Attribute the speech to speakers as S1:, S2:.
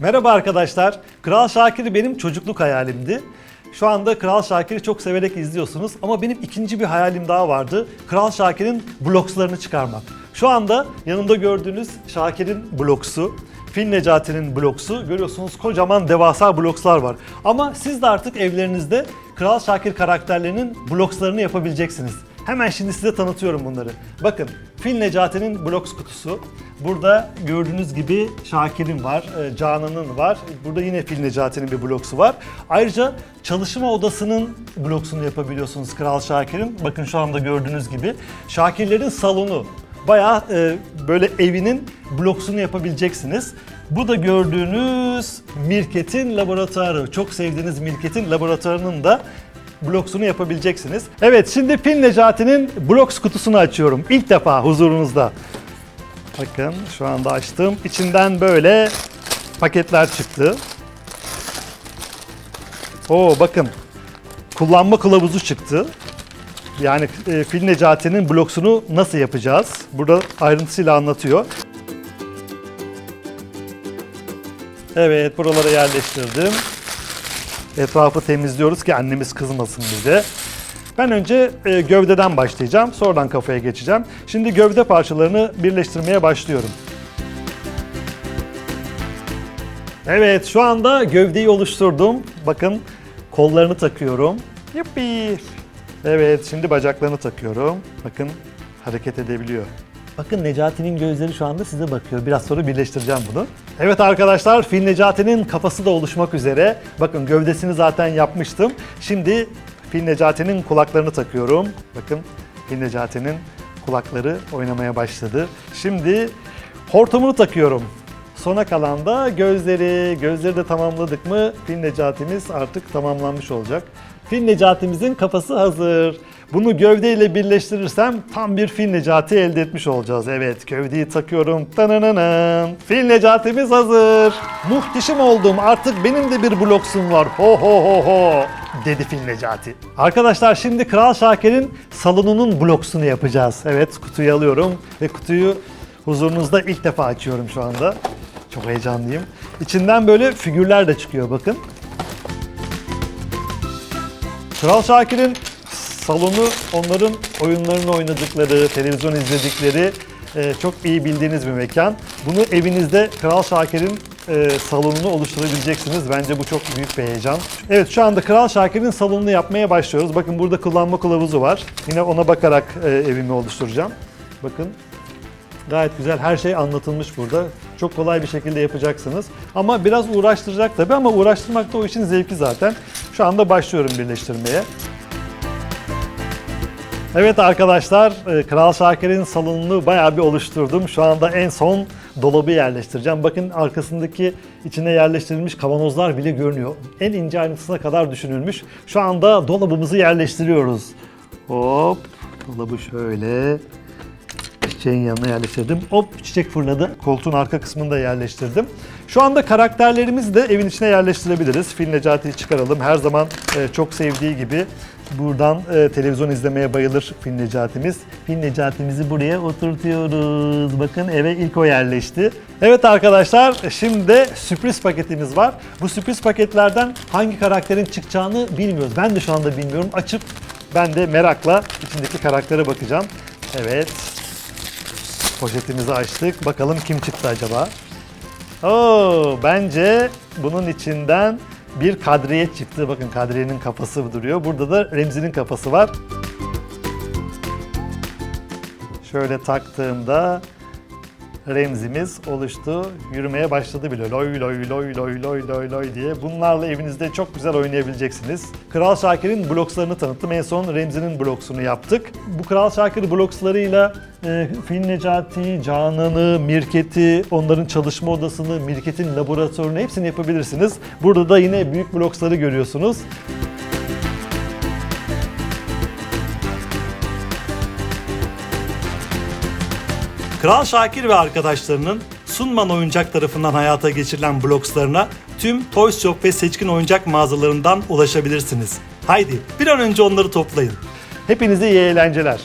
S1: Merhaba arkadaşlar. Kral Şakir benim çocukluk hayalimdi. Şu anda Kral Şakir'i çok severek izliyorsunuz ama benim ikinci bir hayalim daha vardı. Kral Şakir'in blokslarını çıkarmak. Şu anda yanımda gördüğünüz Şakir'in bloksu, Fil Necati'nin bloksu. Görüyorsunuz kocaman devasa blokslar var. Ama siz de artık evlerinizde Kral Şakir karakterlerinin blokslarını yapabileceksiniz. Hemen şimdi size tanıtıyorum bunları. Bakın Fil Necati'nin bloks kutusu. Burada gördüğünüz gibi Şakir'in var, e, Canan'ın var. Burada yine Fil Necati'nin bir bloksu var. Ayrıca çalışma odasının bloksunu yapabiliyorsunuz Kral Şakir'in. Bakın şu anda gördüğünüz gibi. Şakirlerin salonu. Bayağı e, böyle evinin bloksunu yapabileceksiniz. Bu da gördüğünüz Mirket'in laboratuvarı. Çok sevdiğiniz Mirket'in laboratuvarının da bloksunu yapabileceksiniz. Evet şimdi Fil Necati'nin bloks kutusunu açıyorum. İlk defa huzurunuzda. Bakın şu anda açtım. İçinden böyle paketler çıktı. Oo bakın kullanma kılavuzu çıktı. Yani e, Fil Necati'nin bloksunu nasıl yapacağız? Burada ayrıntısıyla anlatıyor. Evet buralara yerleştirdim. Etrafı temizliyoruz ki annemiz kızmasın bize. Ben önce e, gövdeden başlayacağım. Sonradan kafaya geçeceğim. Şimdi gövde parçalarını birleştirmeye başlıyorum. Evet şu anda gövdeyi oluşturdum. Bakın kollarını takıyorum. Yuppi. Evet şimdi bacaklarını takıyorum. Bakın hareket edebiliyor. Bakın Necati'nin gözleri şu anda size bakıyor. Biraz sonra birleştireceğim bunu. Evet arkadaşlar Fil Necati'nin kafası da oluşmak üzere. Bakın gövdesini zaten yapmıştım. Şimdi Fil Necati'nin kulaklarını takıyorum. Bakın Fil Necati'nin kulakları oynamaya başladı. Şimdi hortumunu takıyorum. Sona kalan da gözleri. Gözleri de tamamladık mı Fil Necati'miz artık tamamlanmış olacak. Fil Necati'mizin kafası hazır. Bunu gövdeyle birleştirirsem tam bir Fil Necati elde etmiş olacağız. Evet gövdeyi takıyorum. Tananana. Fil Necati'miz hazır. Muhteşem oldum. Artık benim de bir bloksum var. Ho ho ho ho dedi Fil Necati. Arkadaşlar şimdi Kral Şakir'in salonunun bloksunu yapacağız. Evet kutuyu alıyorum ve kutuyu huzurunuzda ilk defa açıyorum şu anda. Çok heyecanlıyım. İçinden böyle figürler de çıkıyor bakın. Kral Şakir'in salonu onların oyunlarını oynadıkları, televizyon izledikleri e, çok iyi bildiğiniz bir mekan. Bunu evinizde Kral Şakir'in e, salonunu oluşturabileceksiniz. Bence bu çok büyük bir heyecan. Evet şu anda Kral Şakir'in salonunu yapmaya başlıyoruz. Bakın burada kullanma kılavuzu var. Yine ona bakarak e, evimi oluşturacağım. Bakın Gayet güzel her şey anlatılmış burada. Çok kolay bir şekilde yapacaksınız. Ama biraz uğraştıracak tabii ama uğraştırmak da o işin zevki zaten. Şu anda başlıyorum birleştirmeye. Evet arkadaşlar, e, Kral Şakir'in salonunu bayağı bir oluşturdum. Şu anda en son dolabı yerleştireceğim. Bakın arkasındaki içine yerleştirilmiş kavanozlar bile görünüyor. En ince ayrıntısına kadar düşünülmüş. Şu anda dolabımızı yerleştiriyoruz. Hop, dolabı şöyle çiçeğin yanına yerleştirdim. Hop çiçek fırladı. Koltuğun arka kısmını da yerleştirdim. Şu anda karakterlerimizi de evin içine yerleştirebiliriz. Fil Necati'yi çıkaralım. Her zaman e, çok sevdiği gibi buradan e, televizyon izlemeye bayılır Fil Necati'miz. Fil Necati'mizi buraya oturtuyoruz. Bakın eve ilk o yerleşti. Evet arkadaşlar şimdi de sürpriz paketimiz var. Bu sürpriz paketlerden hangi karakterin çıkacağını bilmiyoruz. Ben de şu anda bilmiyorum. Açıp ben de merakla içindeki karaktere bakacağım. Evet. Poşetimizi açtık. Bakalım kim çıktı acaba? Oo, bence bunun içinden bir kadriye çıktı. Bakın kadriyenin kafası duruyor. Burada da Remzi'nin kafası var. Şöyle taktığımda Remzimiz oluştu. Yürümeye başladı bile. Loy loy loy loy loy loy loy diye. Bunlarla evinizde çok güzel oynayabileceksiniz. Kral Şakir'in blokslarını tanıttım. En son Remzi'nin bloksunu yaptık. Bu Kral Şakir blokslarıyla e, Fil Necati, Canan'ı, Mirket'i, onların çalışma odasını, Mirket'in laboratuvarını hepsini yapabilirsiniz. Burada da yine büyük bloksları görüyorsunuz. Kral Şakir ve arkadaşlarının Sunman Oyuncak tarafından hayata geçirilen blokslarına tüm Toys Shop ve seçkin oyuncak mağazalarından ulaşabilirsiniz. Haydi bir an önce onları toplayın. Hepinize iyi eğlenceler.